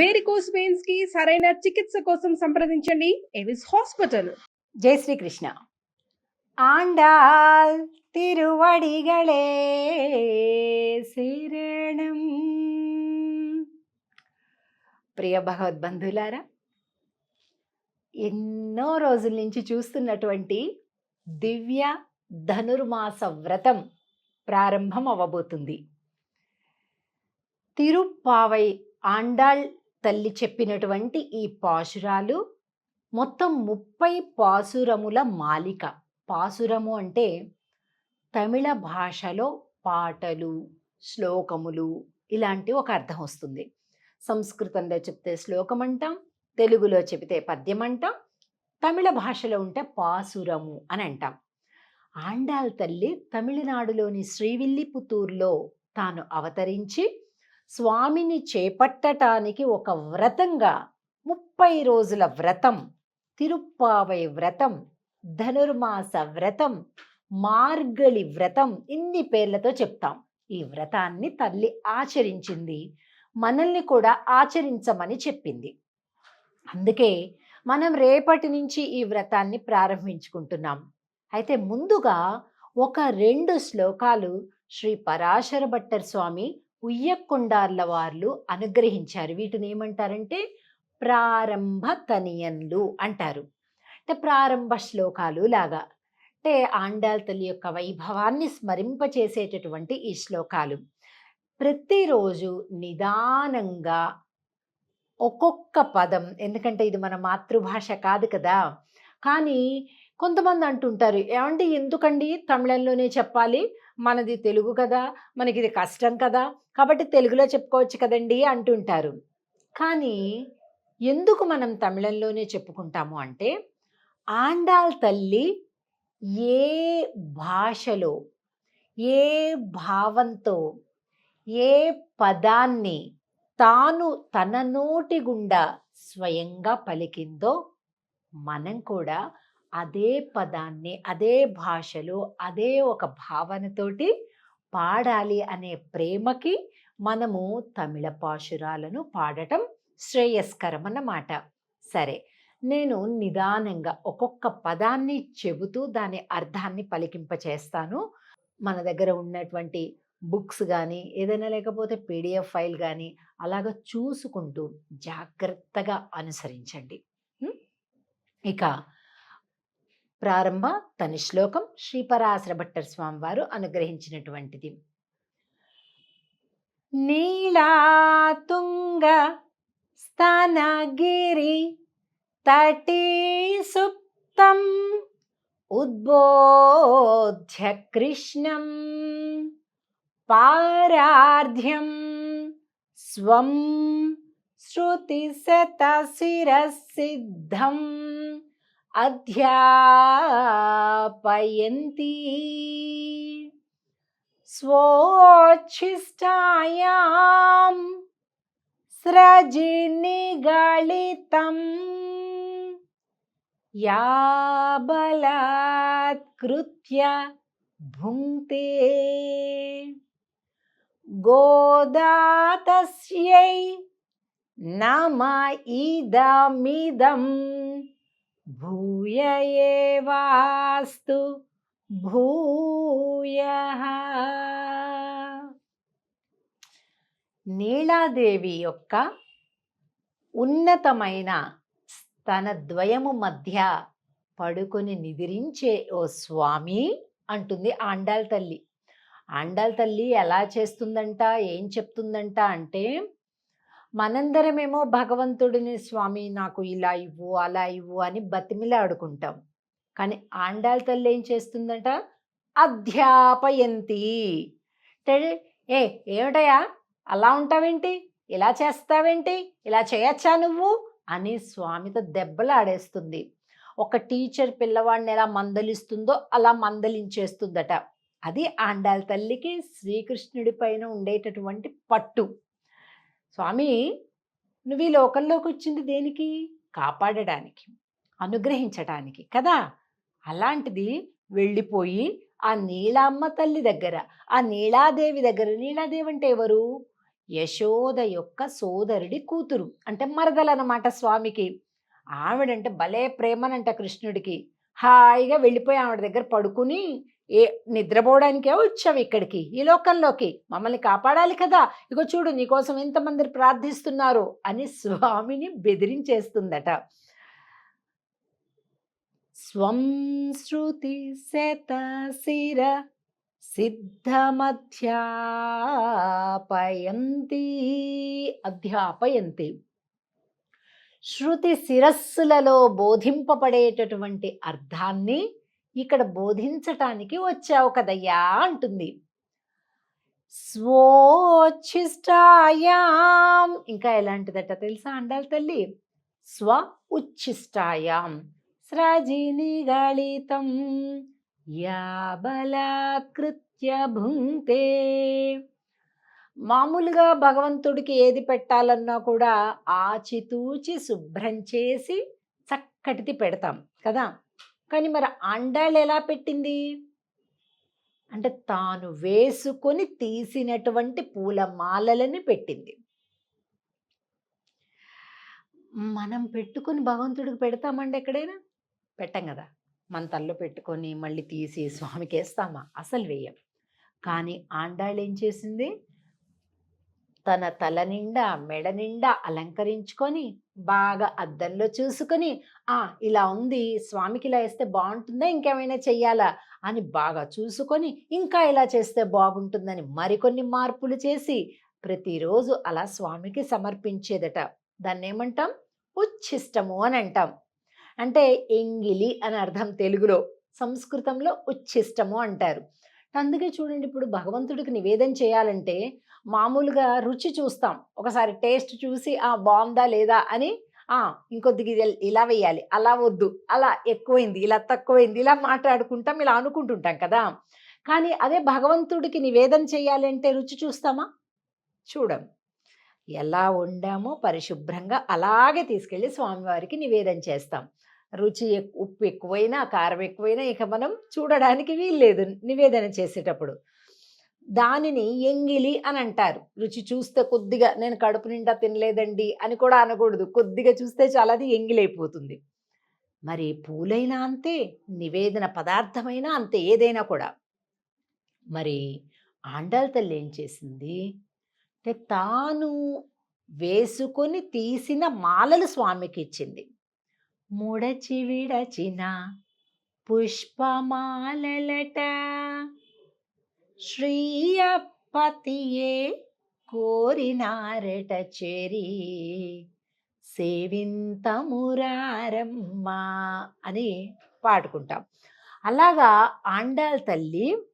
Varicose వెయిన్స్కి సరైన చికిత్స కోసం సంప్రదించండి. ఎవిస్ హాస్పిటల్ జై శ్రీకృష్ణ. ఆండాల్ తిరువడిగళే శరణం. ప్రియ భగవద్బంధులారా ఎన్నో రోజుల నుంచి చూస్తున్నటువంటి దివ్య ధనుర్మాస వ్రతం ప్రారంభం అవ్వబోతుంది. తిరుప్పావై ఆండాళ్ తల్లి చెప్పినటువంటి ఈ పాశురాలు మొత్తం ముప్పై పాసురముల మాలిక. పాసురము అంటే తమిళ భాషలో పాటలు శ్లోకములు ఇలాంటి ఒక అర్థం వస్తుంది. సంస్కృతంలో చెప్తే శ్లోకం అంటాం తెలుగులో చెబితే పద్యం అంటాం తమిళ భాషలో ఉంటే పాసురము అని అంటాం. ఆండాల్ తల్లి తమిళనాడులోని శ్రీవిల్లిపుత్తూరులో తాను అవతరించి స్వామిని చేపట్టటానికి ఒక వ్రతంగా ముప్పై రోజుల వ్రతం తిరుప్పావై వ్రతం ధనుర్మాస వ్రతం మార్గళి వ్రతం ఇన్ని పేర్లతో చెప్తాం. ఈ వ్రతాన్ని తల్లి ఆచరించింది మనల్ని కూడా ఆచరించమని చెప్పింది. అందుకే మనం రేపటి నుంచి ఈ వ్రతాన్ని ప్రారంభించుకుంటున్నాం. అయితే ముందుగా ఒక రెండు శ్లోకాలు శ్రీ పరాశర భట్టర్ స్వామి ఉయ్యకొండార్ల వార్లు అనుగ్రహించారు. వీటిని ఏమంటారంటే ప్రారంభ తనియన్లు అంటారు. అంటే ప్రారంభ శ్లోకాలు లాగా. అంటే ఆండాల్ తల్లి యొక్క వైభవాన్ని స్మరింపచేసేటటువంటి ఈ శ్లోకాలు. ప్రతిరోజు నిదానంగా ఒక్కొక్క పదం ఎందుకంటే ఇది మన మాతృభాష కాదు కదా. కానీ కొంతమంది అంటుంటారు ఏమండి ఎందుకండి తమిళంలోనే చెప్పాలి? మనది తెలుగు కదా మనకి ఇది కష్టం కదా కాబట్టి తెలుగులో చెప్పుకోవచ్చు కదండి అంటుంటారు. కానీ ఎందుకు మనం తమిళంలోనే చెప్పుకుంటాము అంటే ఆండాల్ తల్లి ఏ భాషలో ఏ భావంతో ఏ పదాన్ని తాను తన నోటి గుండా స్వయంగా పలికిందో మనం కూడా అదే పదాన్ని అదే భాషలో అదే ఒక భావనతోటి పాడాలి అనే ప్రేమకి మనము తమిళ పాశురాలను పాడటం శ్రేయస్కరం అన్నమాట. సరే నేను నిదానంగా ఒక్కొక్క పదాన్ని చెబుతూ దాని అర్థాన్ని పలికింపచేస్తాను. మన దగ్గర ఉన్నటువంటి బుక్స్ కానీ ఏదైనా లేకపోతే పీడిఎఫ్ ఫైల్ కానీ అలాగ చూసుకుంటూ జాగ్రత్తగా అనుసరించండి. ఇక ప్రారంభ తని శ్లోకం శ్రీపరాశర భట్టర్ స్వామి వారు అనుగ్రహించినటువంటిది. నీలాతుంగ స్థానగిరి తటీ సుప్తం ఉద్బోధ్య కృష్ణం పారార్ధ్యం స్వం శృతిశతశిరసిద్ధం అధ్యాపయంతి. స్వోచ్ఛిష్టాయాం స్రజినిగళితం యా బలాత్కృత్య భుంక్తే. గోదాతస్యై నమ ఇదమిదం. భూయ ఏవాస్తు భూయ. నీలాదేవి యొక్క ఉన్నతమైన తన ద్వయము మధ్య పడుకొని నిద్రించే ఓ స్వామి అంటుంది ఆండాల్ తల్లి. ఆండాల్ తల్లి ఎలా చేస్తుందంట? ఏం చెప్తుందంట అంటే మనందరమేమో భగవంతుడిని స్వామి నాకు ఇలా ఇవ్వు అలా ఇవ్వు అని బతిమిలాడుకుంటాం. కానీ ఆండాల తల్లి ఏం చేస్తుందంట? అధ్యాపయంతి. అంటే ఏ ఏమిటయా అలా ఉంటావేంటి? ఇలా చేస్తావేంటి? ఇలా చేయొచ్చా నువ్వు? అని స్వామితో దెబ్బలాడేస్తుంది. ఒక టీచర్ పిల్లవాడిని ఎలా మందలిస్తుందో అలా మందలించేస్తుందట. అది ఆండాల తల్లికి శ్రీకృష్ణుడి పైన ఉండేటటువంటి పట్టు. స్వామి నువ్వు ఈ లోకంలోకి వచ్చింది దేనికి? కాపాడడానికి అనుగ్రహించటానికి కదా? అలాంటిది వెళ్ళిపోయి ఆ నీలామ్మ తల్లి దగ్గర ఆ నీలాదేవి దగ్గర నీలాదేవి అంటే ఎవరు? యశోద యొక్క సోదరుడి కూతురు అంటే మరదలన్నమాట స్వామికి. ఆవిడంటే భలే ప్రేమనంట కృష్ణుడికి. హాయిగా వెళ్ళిపోయి ఆవిడ దగ్గర పడుకుని ఏ నిద్రపోవడానికే వచ్చావు ఇక్కడికి ఈ లోకంలోకి? మమ్మల్ని కాపాడాలి కదా. ఇగో చూడు నీకోసం ఎంతమంది ప్రార్థిస్తున్నారు అని స్వామిని బెదిరించేస్తుందట. స్వం శృతి శతశిర సిద్ధమధ్యాపయంతి అధ్యాపయంతి. శృతి శిరస్సులలో బోధింపబడేటటువంటి అర్థాన్ని ఇక్కడ బోధించటానికి వచ్చావు కదయ్యా అంటుంది. స్వోచ్ఛిష్టాయాం. ఇంకా ఎలాంటిదట తెలుసా అండాలి తల్లి? స్వ ఉచ్ఛిష్టాయాం స్రాజిని గళితం. యా బలాత్కృత్య భుంక్తే మామూలుగా భగవంతుడికి ఏది పెట్టాలన్నా కూడా ఆచితూచి శుభ్రం చేసి చక్కటిది పెడతాం కదా? కానీ మరి అండాళ్ళు ఎలా పెట్టింది? అంటే తాను వేసుకొని తీసినటువంటి పూల మాలలని పెట్టింది. మనం పెట్టుకొని భగవంతుడికి పెడతామండి ఎక్కడైనా? పెట్టం కదా. మన తల్లో పెట్టుకొని మళ్ళీ తీసి స్వామికి వేస్తామా? అసలు వేయం. కానీ ఆండాళ్ళు ఏం చేసింది? తన తల నిండా మెడ నిండా అలంకరించుకొని బాగా అద్దంలో చూసుకొని ఆ ఇలా ఉంది స్వామికి ఇలా వేస్తే బాగుంటుందా ఇంకేమైనా చెయ్యాలా? అని బాగా చూసుకొని ఇంకా ఇలా చేస్తే బాగుంటుందని మరికొన్ని మార్పులు చేసి ప్రతిరోజు అలా స్వామికి సమర్పించేదట. దాన్ని ఏమంటాం ఉచ్ఛిష్టము అని అంటాం. అంటే ఎంగిలి అని అర్థం తెలుగులో సంస్కృతంలో ఉచ్ఛిష్టము అంటారు. అందుకే చూడండి ఇప్పుడు భగవంతుడికి నివేదన చేయాలంటే మామూలుగా రుచి చూస్తాం. ఒకసారి టేస్ట్ చూసి ఆ బాగుందా లేదా? అని ఆ ఇంకొద్దిగా ఇలా వేయాలి. అలా వద్దు. అలా ఎక్కువైంది. ఇలా తక్కువైంది. ఇలా మాట్లాడుకుంటాం ఇలా అనుకుంటుంటాం కదా. కానీ అదే భగవంతుడికి నివేదన చేయాలంటే రుచి చూస్తామా? చూడం. ఎలా వండామో పరిశుభ్రంగా అలాగే తీసుకెళ్ళి స్వామివారికి నివేదన చేస్తాం. రుచి ఉప్పు ఎక్కువైనా కారం ఎక్కువైనా ఇక మనం చూడడానికి వీల్లేదు నివేదన చేసేటప్పుడు. దానిని ఎంగిలి అని అంటారు. రుచి చూస్తే కొద్దిగా నేను కడుపు నిండా తినలేదండి అని కూడా అనకూడదు. కొద్దిగా చూస్తే చాలా అది ఎంగిలైపోతుంది. మరి పూలైనా అంతే నివేదన పదార్థమైనా అంతే ఏదైనా కూడా. మరి ఆండాల తల్లి ఏం చేసింది? అంటే తాను వేసుకొని తీసిన మాలలు స్వామికి ఇచ్చింది. ముడచి విడచిన పుష్పమాలలట శ్రీయపతియే కోరినారట చెరి. సేవింతమురారమ్మ అని పాడుకుంటాం. అలాగా ఆండాల్ తల్లి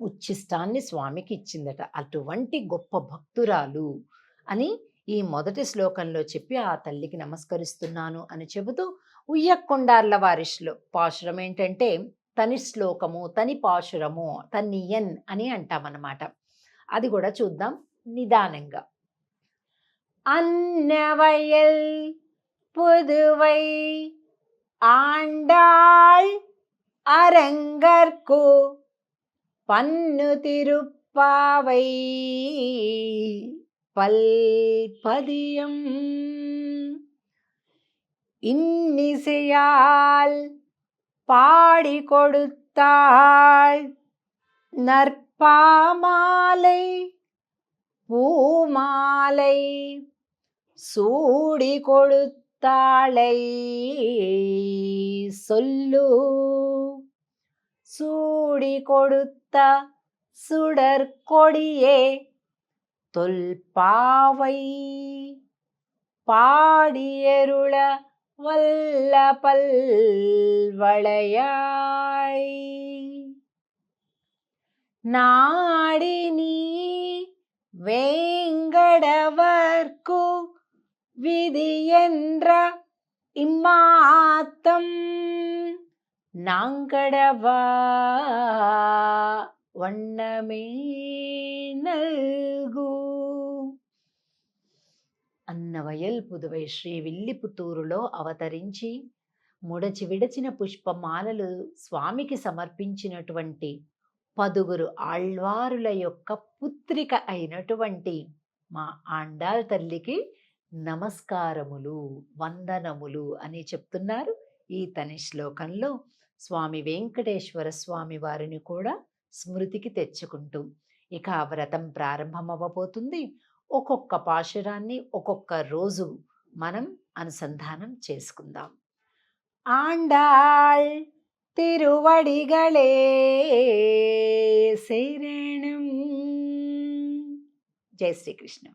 ఉచ్ఛిష్టాన్ని స్వామికి ఇచ్చిందట. అటువంటి గొప్ప భక్తురాలు అని ఈ మొదటి శ్లోకంలో చెప్పి ఆ తల్లికి నమస్కరిస్తున్నాను అని చెబుతూ ఉయ్యకొండార్ల వారిష్లో పాశురం ఏంటంటే తని శ్లోకము తని పాశురము తనియన్ అని అంటామన్నమాట అది కూడా చూద్దాం నిదానంగా అన్నవయల్ పుదువై ఆండాళ్ அரங்கற்கு பன்னு திருப்பாவை பல்பதியம் இன்னிசையால் பாடி கொடுத்தாள். நற்பாமாலை பூமாலை சூடி கொடுத்தாளை சொல்லு. சூடி கொடுத்த சுடர் கொடியே தொல்பாவை பாடியருள வல்ல பல்வளையாய். நாடினி வேங்கடவர்க்கு விதியென்ற இம்மாத்தம் நாங்கடவா? வண்ணமே நல்கூ అన్నవయల్ పుదువై శ్రీ విల్లిపుత్తూరులో అవతరించి ముడచి విడచిన పుష్పమాలలు స్వామికి సమర్పించినటువంటి పదుగురు ఆళ్వారుల యొక్క పుత్రిక అయినటువంటి మా ఆండాల్ తల్లికి నమస్కారములు వందనములు అని చెప్తున్నారు. ఈ తని శ్లోకంలో స్వామి వెంకటేశ్వర స్వామి వారిని కూడా స్మృతికి తెచ్చుకుంటూ ఇక ఆ వ్రతం ప్రారంభమవ్వబోతుంది. ఒక్కొక్క పాశురాన్ని ఒక్కొక్క రోజు మనం అనుసంధానం చేసుకుందాం. ఆండాళ్ తిరువడిగళే శరణం. జై శ్రీకృష్ణ.